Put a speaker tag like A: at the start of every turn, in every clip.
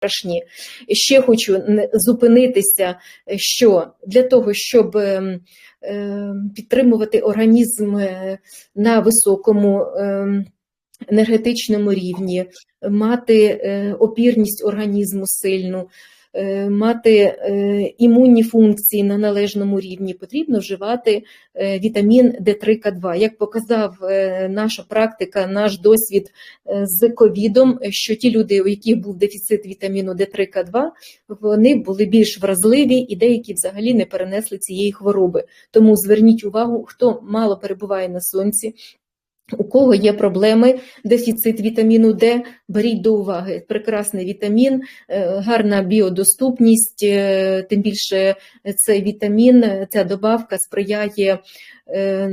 A: страшні. Ще хочу зупинитися, е, що для того, щоб ем, ем, підтримувати організм е, на високому ем, енергетичному рівні, мати е, опірність організму сильну, мати е, імунні функції на належному рівні, потрібно вживати е, вітамін Д3К2. Як показав е, наша практика, наш досвід е, з ковідом, що ті люди, у яких був дефіцит вітаміну Д3К2, вони були більш вразливі і деякі взагалі не перенесли цієї хвороби. Тому зверніть увагу, хто мало перебуває на сонці. У кого є проблеми, дефіцит вітаміну Д, беріть до уваги. Прекрасний вітамін, е, гарна біодоступність, е, тим більше цей вітамін, ця добавка сприяє е,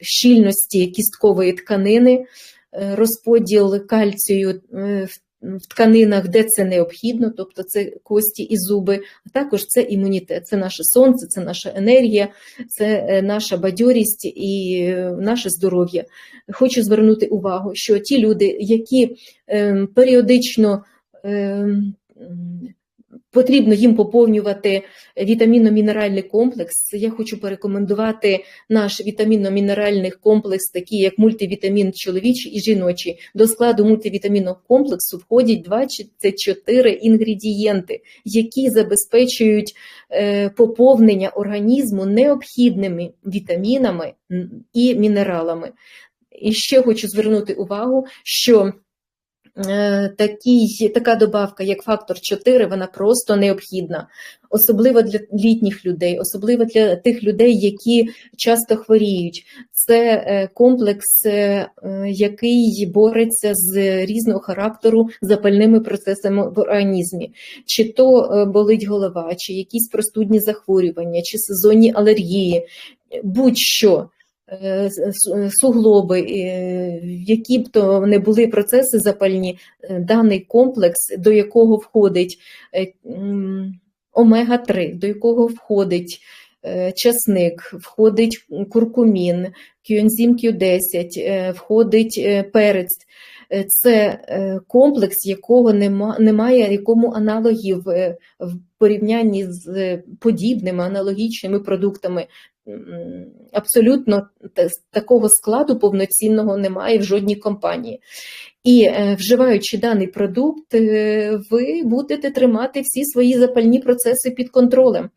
A: щільності кісткової тканини, е, розподіл кальцію е, в в тканинах, де це необхідно, тобто це кості і зуби, а також це імунітет, це наше сонце, це наша енергія, це е, наша бадьорість і е, наше здоров'я. Хочу звернути увагу, що ті люди, які ем, періодично ем, потрібно їм поповнювати вітамінно-мінеральний комплекс, я хочу порекомендувати наш вітамінно-мінеральний комплекс, такий як мультивітамін чоловічий і жіночий. До складу мультивітамінного комплексу входять 24 інгредієнти, які забезпечують е, поповнення організму необхідними вітамінами і мінералами. І ще хочу звернути увагу, що такий, така добавка, як фактор 4, вона просто необхідна, особливо для літніх людей, особливо для тих людей, які часто хворіють. Це е, комплекс, е, е, який бореться з різного характеру запальними процесами в організмі, чи то е, болить голова, чи якісь простудні захворювання, чи сезонні алергії, будь-що. е, Суглоби, е, які б то не були процеси запальні, е, даний комплекс, до якого входить е, омега-3, до якого входить е, часник, входить куркумін, кюензім Q10, е, входить перець. Е, Це е, комплекс, якого нема, немає якому аналогів е, в порівнянні з подібними аналогічними продуктами. Абсолютно такого складу повноцінного немає в жодній компанії. І вживаючи даний продукт, ви будете тримати всі свої запальні процеси під контролем.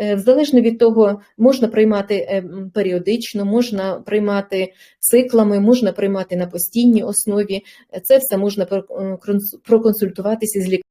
A: Е, залежно від того, можна приймати е, періодично, можна приймати циклами, можна приймати на постійній основі. Це все можна е, проконсультуватися з лікарем.